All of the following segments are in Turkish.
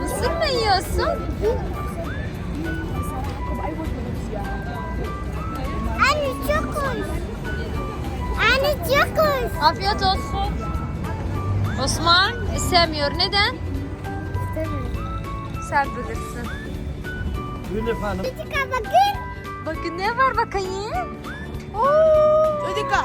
Mısır mı yiyorsun? Anne çok hoş. Anne çok hoş. Afiyet olsun. Osman istemiyor. Neden? Sen bilirsin. Buyurun efendim. Çıkar bakın. Bakın ne var bakayım. Ödika.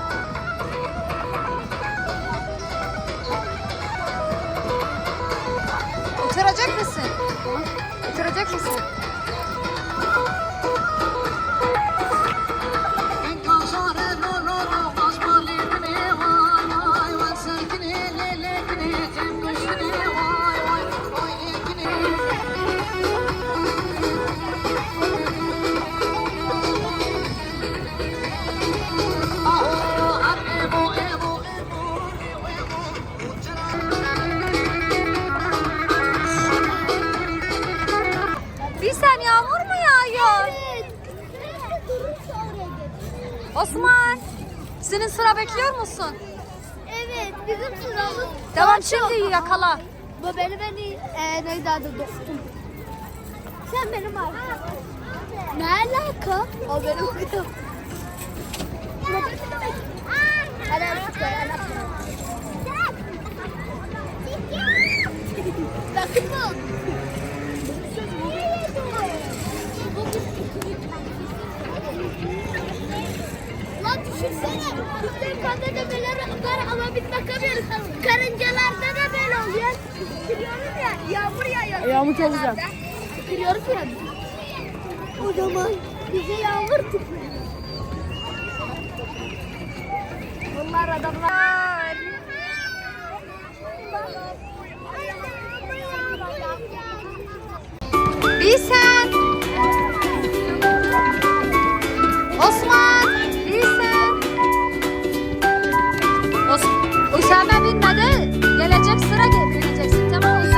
Oturacak mısın? Oturacak mısın? Yağmur mu yağıyor? Osman, senin sıra bekliyor musun? Evet bizim sıramız. Tamam şimdi yakala. Bu beni beni e, neydi adı dostum. Sen benim arkam. Ne alaka? O benim hadi Bakın bu. Lan düşünsene. Kutlayıp da böyle var ama biz bakamıyoruz. Karıncalarda da böyle oluyor. Kırıyoruz ya. Yağmur yağıyor. Yağmur çok güzel. Kırıyoruz ya. O zaman bize yağmur tıklıyor. Bunlar adamlar. Usame binmedi. Gelecek sıra gel bineceksin tamam mı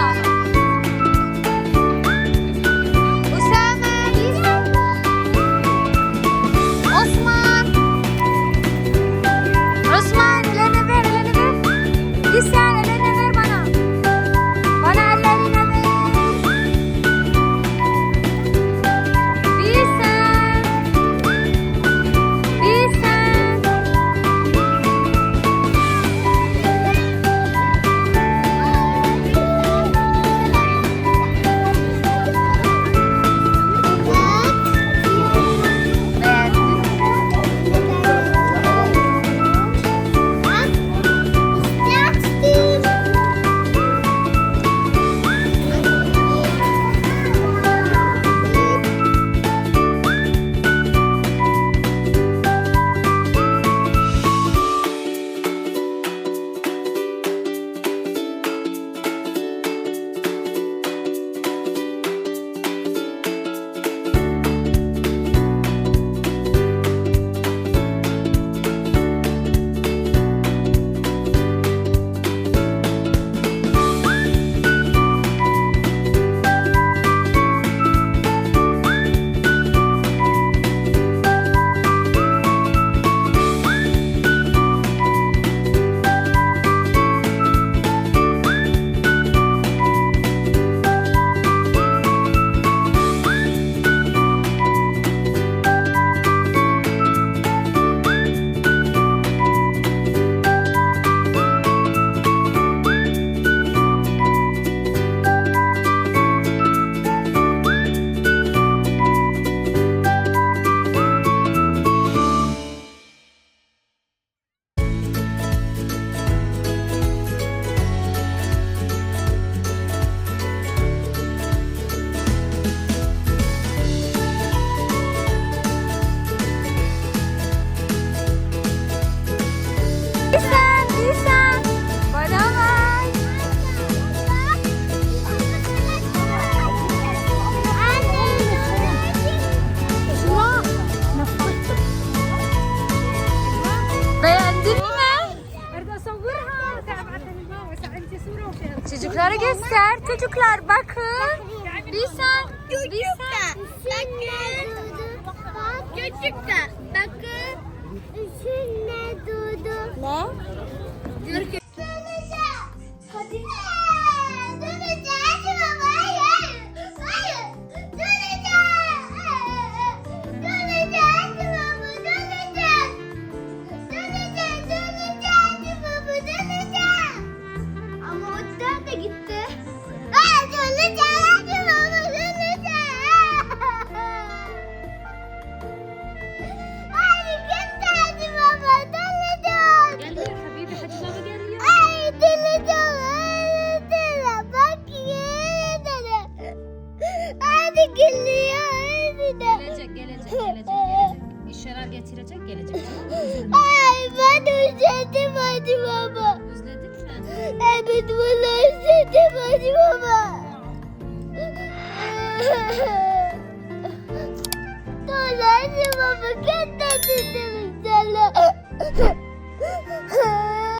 çocuklar bakın. Bir sen, bir sen. Bakın. Çocuklar bakın. Üstüne durdu. Ne? 爱被你们沦陷，对吧，你爸爸？都来，你了。